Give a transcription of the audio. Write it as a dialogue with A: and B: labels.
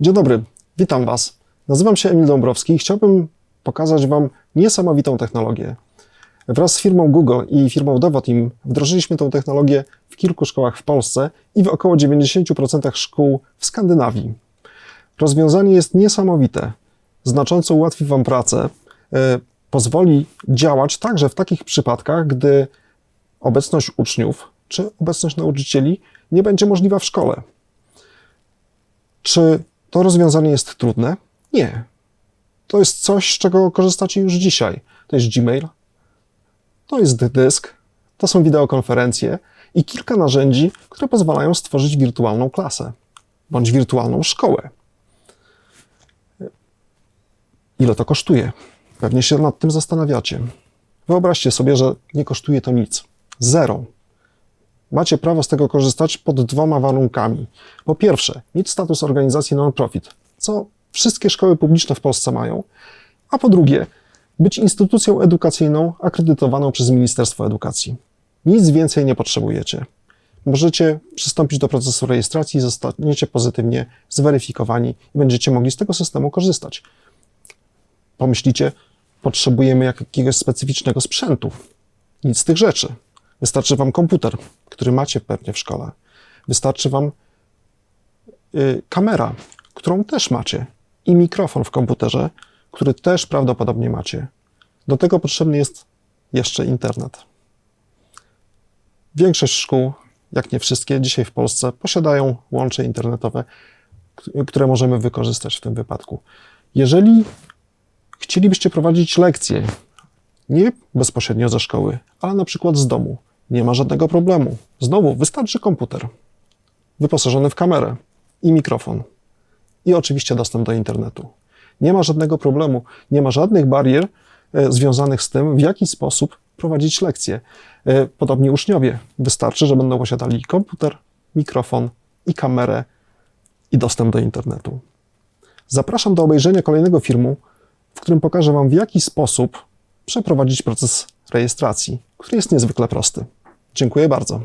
A: Dzień dobry, witam Was. Nazywam się Emil Dąbrowski i chciałbym pokazać Wam niesamowitą technologię. Wraz z firmą Google i firmą Devoteam wdrożyliśmy tę technologię w kilku szkołach w Polsce i w około 90% szkół w Skandynawii. Rozwiązanie jest niesamowite. Znacząco ułatwi Wam pracę, e, pozwoli działać także w takich przypadkach, gdy obecność uczniów czy obecność nauczycieli nie będzie możliwa w szkole. Czy to rozwiązanie jest trudne? Nie. To jest coś, z czego korzystacie już dzisiaj. To jest Gmail, to jest dysk, to są wideokonferencje i kilka narzędzi, które pozwalają stworzyć wirtualną klasę bądź wirtualną szkołę. Ile to kosztuje? Pewnie się nad tym zastanawiacie. Wyobraźcie sobie, że nie kosztuje to nic. Zero. Macie prawo z tego korzystać pod dwoma warunkami. Po pierwsze, mieć status organizacji non-profit, co wszystkie szkoły publiczne w Polsce mają, a po drugie, być instytucją edukacyjną akredytowaną przez Ministerstwo Edukacji. Nic więcej nie potrzebujecie. Możecie przystąpić do procesu rejestracji zostaniecie pozytywnie zweryfikowani i będziecie mogli z tego systemu korzystać. Pomyślicie, potrzebujemy jakiegoś specyficznego sprzętu. Nic z tych rzeczy. Wystarczy Wam komputer, który macie pewnie w szkole. Wystarczy Wam y, kamera, którą też macie, i mikrofon w komputerze, który też prawdopodobnie macie. Do tego potrzebny jest jeszcze internet. Większość szkół, jak nie wszystkie, dzisiaj w Polsce posiadają łącze internetowe, które możemy wykorzystać w tym wypadku. Jeżeli chcielibyście prowadzić lekcje, nie bezpośrednio ze szkoły, ale na przykład z domu, nie ma żadnego problemu. Znowu wystarczy komputer wyposażony w kamerę i mikrofon i oczywiście dostęp do internetu. Nie ma żadnego problemu, nie ma żadnych barier e, związanych z tym, w jaki sposób prowadzić lekcje. E, Podobnie uczniowie. Wystarczy, że będą posiadali komputer, mikrofon i kamerę i dostęp do internetu. Zapraszam do obejrzenia kolejnego filmu, w którym pokażę Wam, w jaki sposób przeprowadzić proces rejestracji, który jest niezwykle prosty. Dziękuję bardzo.